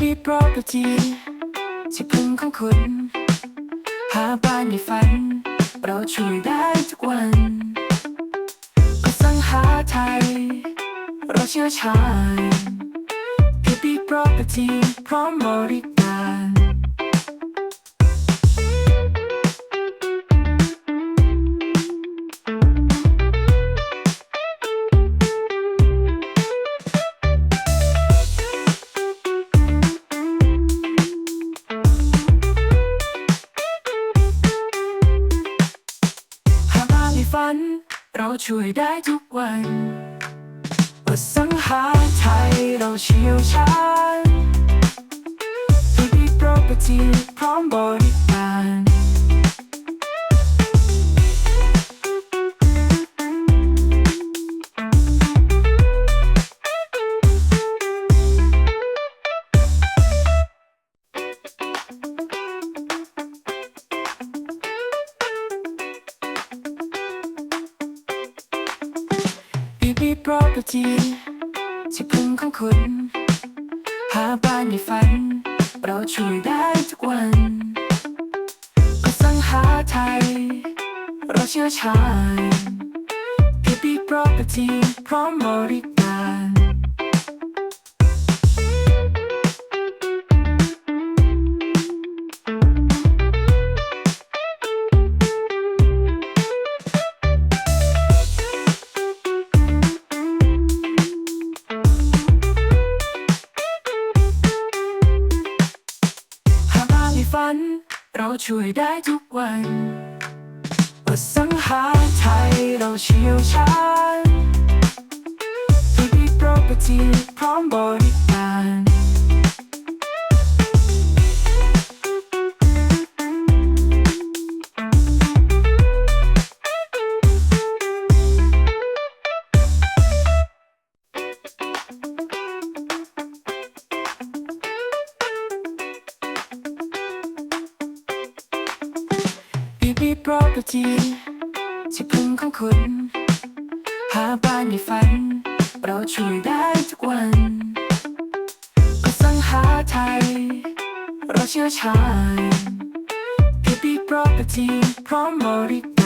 บีโปรโปรตีที่พึ่งของคุณ หาบ้านในฝัน เราช่วยได้ทุกวันก็สังหาไทย เราเชี่ยวชาญพีบีโปรโปรตีพร้อมบริการ ฝัน เราช่วยได้ทุกวันอสังหาไทยเราเชี่ยวชาญ BB Property พร้อมบริ การ BB Property ที่พึ่งของคุณ หาบ้านในฝัน เราช่วยได้ทุกวันก็สังหาไทย เราเชี่ยวชาญ BB Property พร้อมบริการ ฝัน เราช่วยได้ทุกวันอสังหาไทยเราเชี่ยวชาญ BB Property พร้อมบริ การ BB Property ที่พึ่งของคุณ หาบ้านในฝัน เราช่วยได้ทุกวันก็สังหาไทย เราเชี่อชาญ BB Property พร้อมบริการ